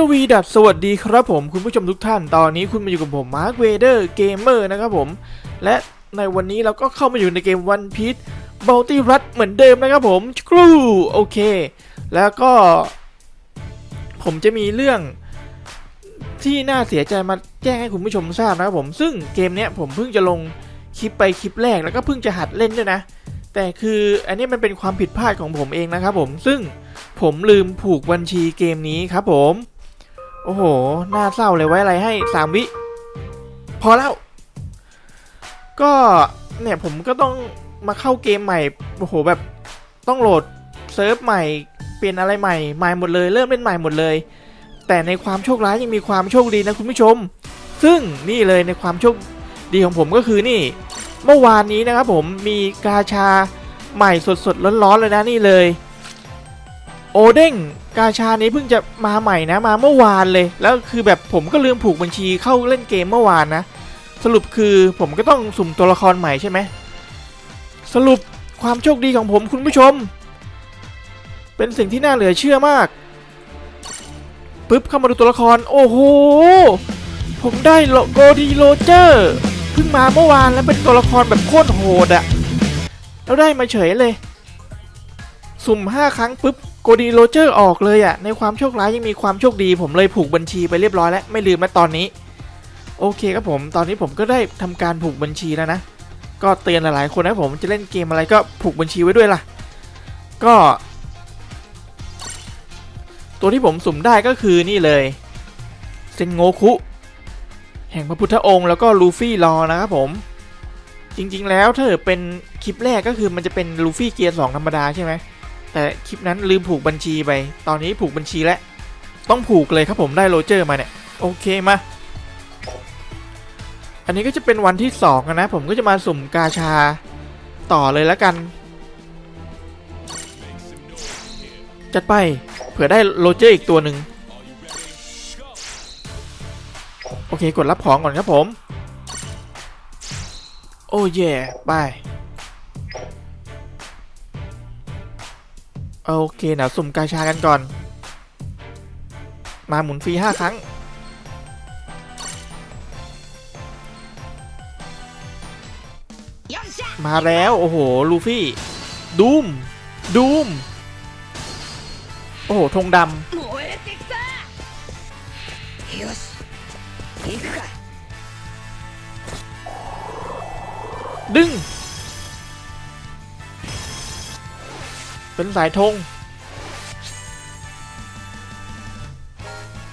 สวีดัสสวัสดีครับผมคุณผู้ชมทุกท่าน ตอนนี้คุณมาอยู่กับผมมาร์คเวเดอร์เกมเมอร์นะครับผม และในวันนี้เราก็เข้ามาอยู่ในเกมวันพีชบัลติรัตเหมือนเดิมนะครับผมครูโอเค แล้วก็ ผมจะมีเรื่องที่น่าเสียใจมาแจ้งให้คุณผู้ชมทราบนะครับผม ซึ่งเกมเนี้ยผมเพิ่งจะลงคลิปไปคลิปแรกแล้วก็เพิ่งจะหัดเล่นด้วยนะ แต่คืออันนี้มันเป็นความผิดพลาดของผมเองนะครับผมซึ่งผมลืมผูกบัญชีเกมนี้ครับผม โอ้โห น่าเศร้าเลยไว้อะไรให้สามวิ พอแล้ว ก็เนี่ยผมก็ต้องมาเข้าเกมใหม่ โอ้โหแบบต้องโหลดเซิร์ฟใหม่ เปลี่ยนอะไรใหม่ ใหม่หมดเลย เริ่มเล่นใหม่หมดเลย แต่ในความโชคร้ายยังมีความโชคดีนะคุณผู้ชม ซึ่งนี่เลยในความโชคดีของผมก็คือนี่ เมื่อวานนี้นะครับผมมีกาชาใหม่สดๆร้อนๆเลยนะนี่เลย โอเด้งกาชานี้เพิ่งจะมาใหม่นะมาเมื่อวานเลย แล้วคือแบบผมก็ลืมผูกบัญชีเข้าเล่นเกมเมื่อวานนะ สรุปคือผมก็ต้องสุ่มตัวละครใหม่ใช่ไหมสรุปความโชคดีของผมคุณผู้ชม เป็นสิ่งที่น่าเหลือเชื่อมากปึ๊บเข้ามาดูตัวละคร โอ้โห ผมได้โลโกดีโรเจอร์เพิ่งมาเมื่อวานแล้วเป็นตัวละครแบบโคตรโหดอะแล้วได้มาเฉยเลย สุ่ม 5 ครั้งปุ๊บ โกดีโรเจอร์ออกเลยอะ่ะ ในความโชคร้ายยังมีความโชคดี ผมเลยผูกบัญชีไปเรียบร้อยแล้ว ไม่ลืมแล้ตอนนี้ โอเคครับผม ตอนนี้ผมก็ได้ทำการผูกบัญชีแล้วนะ ก็เตือนหลายๆคนนะผมจะเล่นเกมอะไรก็ผูกบัญชีไว้ด้วยล่ะ ก็ ตัวที่ผมสุ่มได้ก็คือนี่เลยเซนโงคุ แห่งพระพุทธองค์แล้วก็ลูฟี่รอนะครับผม จริงๆแล้วถ้าเกิดเป็นคลิปแรกก็คือมันจะเป็นลูฟี่เกียร์สองธรรมดาใช่ไหม แต่คลิปนั้นลืมผูกบัญชีไป ตอนนี้ผูกบัญชีแล้ว ต้องผูกเลยครับผมได้โรเจอร์มาเนี่ย โอเคมา อันนี้ก็จะเป็นวันที่สองนะ ผมก็จะมาสุ่มกาชาต่อเลยแล้วกัน จัดไป เผื่อได้โรเจอร์อีกตัวหนึ่งโอเค กดรับของก่อนครับผม โอ้เย่ไป โอเคนะสุ่มกาชากันก่อน มาหมุนฟรีห้าครั้ง มาแล้ว โอ้โห ลูฟี่ ดูม ดูม โอ้โห ธงดำ ดึง เป็นสายธง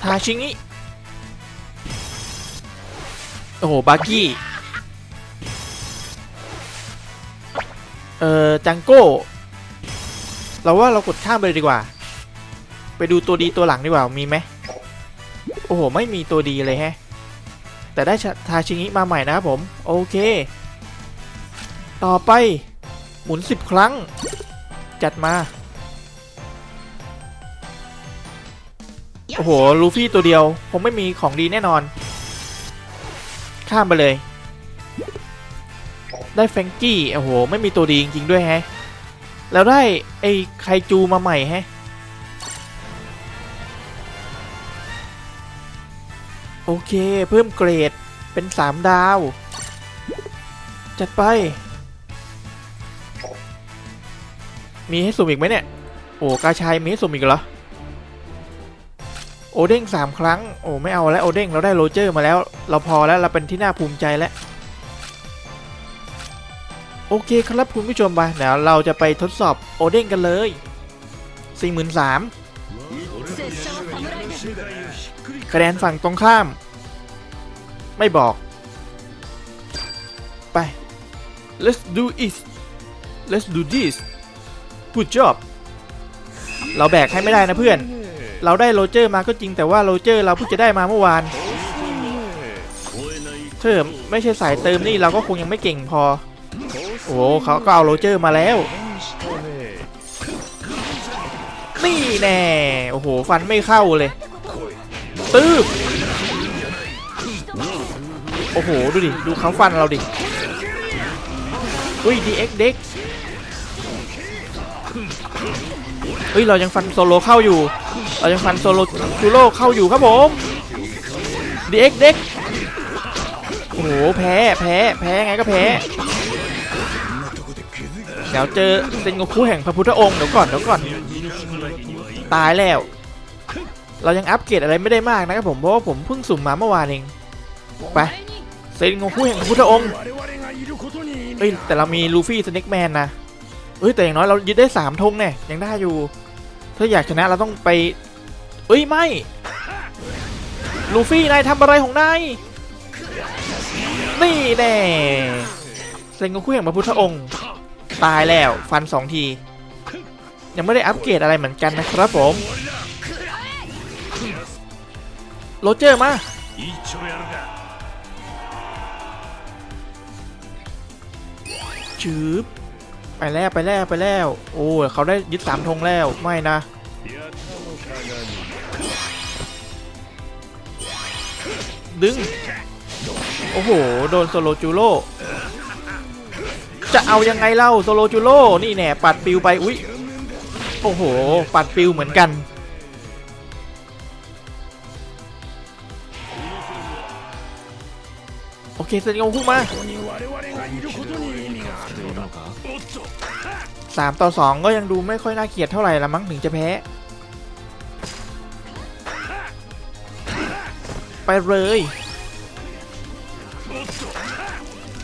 ทาชิงิโอ้โห บากี้ เอ่อ จังโก้ เราว่าเรากดข้ามไปเลยดีกว่า ไปดูตัวดีตัวหลังดีกว่า มีไหม โอ้โห ไม่มีตัวดีเลยแฮะ แต่ได้ทาชิงิมาใหม่นะครับผม โอเค ต่อไป หมุน 10 ครั้ง จัดมา โอ้โห ลูฟี่ตัวเดียว ผมไม่มีของดีแน่นอน ข้ามไปเลย ได้แฟรงกี้ โอ้โห ไม่มีตัวดีจริง ๆ ด้วยแฮะ แล้วได้ ไอ้ไคจูมาใหม่แฮะ โอเค เพิ่มเกรดเป็น 3 ดาว จัดไป มีให้สุ่มอีกไหมเนี่ย โอ้กาชายมีให้สุ่มอีกเหรอ โอเด้งสามครั้ง โอ้ไม่เอาแล้วโอเด้งเราได้โรเจอร์มาแล้ว เราพอแล้วเราเป็นที่น่าภูมิใจแล้ว โอเคครับคุณผู้ชมไปเดี๋ยวเราจะไปทดสอบโอเด้งกันเลยนสามคะแนนฝั่งตรงข้าม ไม่บอก ไป let's do it let's do this good job เราแบกให้ไม่ได้นะเพื่อน เราได้โรเจอร์มาก็จริงแต่ว่าโรเจอร์เราเพิ่งจะได้มาเมื่อวานเธอไม่ใช่สายเติมนี่เราก็คงยังไม่เก่งพอ โอ้โหเขาก็เอาโรเจอร์มาแล้ว นี่แน่ โอ้โห ฟันไม่เข้าเลย ตืบโอ้โห ดูดิ ดูเขาฟันเราดิ อุ้ย DX เด็ก เฮ้ยเรายังฟันโซโลเข้าอยู่ เรายังฟันโซโลซูโรเข้าอยู่ครับผมดีเอ็กเด็กโอ้โหแพ้แพ้แพ้ไงก็แพ้เดี๋ยวเจอเซนโกคุแห่งพระพุทธองค์เดี๋ยวก่อนเดี๋ยวก่อน ตายแล้ว เรายังอัปเกรดอะไรไม่ได้มากนะครับผมเพราะว่าผมเพิ่งสุ่มมาเมื่อวานเองไปเซนโกคุแห่งพระพุทธองค์เฮ้ยแต่เรามีลูฟี่สเน็กแมนนะ เอ้ยแต่อย่างน้อยเรายึดได้สามธงเนี่ยยังได้อยู่ ถ้าอยากชนะเราต้องไป เอ้ยไม่ ลูฟี่นายทำอะไรของนายนี่แน่เซนโกคู่แห่งพระพุทธองค์ ตายแล้วฟันสองที ยังไม่ได้อัปเกรดอะไรเหมือนกันนะครับผมโรเจอร์มาจืบ ไปแล้วไปแล้วไปแล้ว โอ้ยเขาได้ยึดสามธงแล้วไม่นะดึง โอ้โห โดนโซโลจูโร่จะเอายังไงเล่าโซโลจูโร่นี่แน่ปัดปิวไปอุ้ยโอ้โห ปัดปิวเหมือนกัน โอเคเซนโงพุ่งมา สามต่อสองก็ยังดูไม่ค่อยน่าเกลียดเท่าไหร่ละมั้งถึงจะแพ้ ไปเลย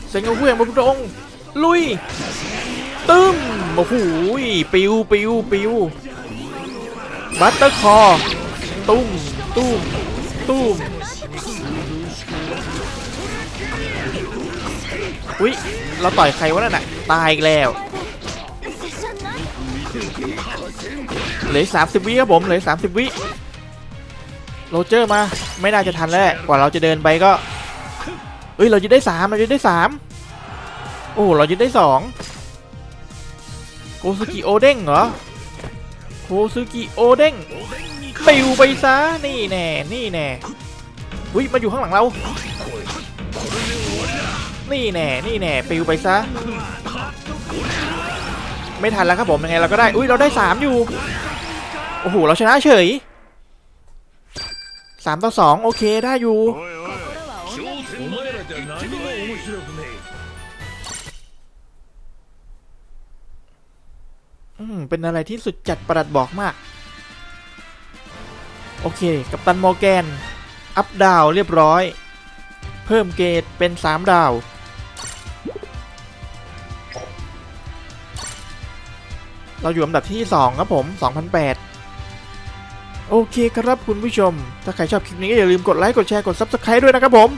เซ็งเวียงมาพุทงลุย ตึ้มโอ้โหปิวปิวปิวบัตเตอร์คอตุ้มตุ้มตุ้ม อุ๊ยเราต่อยใครวะนั่นน่ะตายอีกแล้วเหลือสามสิบวิครับผมเหลือสามสิบวิโรเจอร์มาไม่น่าจะทันแล้วกว่าเราจะเดินไปก็เอ้ยเรายึดได้สามเรายึดได้สามโอ้เรายึดได้สองโกซุกิโอเด้งเหรอโกซุกิโอเด้งปิวไปซะนี่แน่นี่แน่วิมาอยู่ข้างหลังเรา นี่แน่ นี่แน่ปิวไปซะ ไม่ทันแล้วครับผมยังไงเราก็ได้ อุ้ยเราได้สามอยู่ โอ้โหเราชนะเฉยสามต่อสองโอเคได้อยู่ อืมเป็นอะไรที่สุดจัดประดับบอกมาก โอเค กับตันโมแกน อัพดาวเรียบร้อย เพิ่มเกรดเป็น 3 ดาว เราอยู่อันดับที่ 2 ครับผม 2008 โอเคครับคุณผู้ชม ถ้าใครชอบคลิปนี้ก็อย่าลืมกดไลค์ กดแชร์ กด Subscribe ด้วยนะครับผม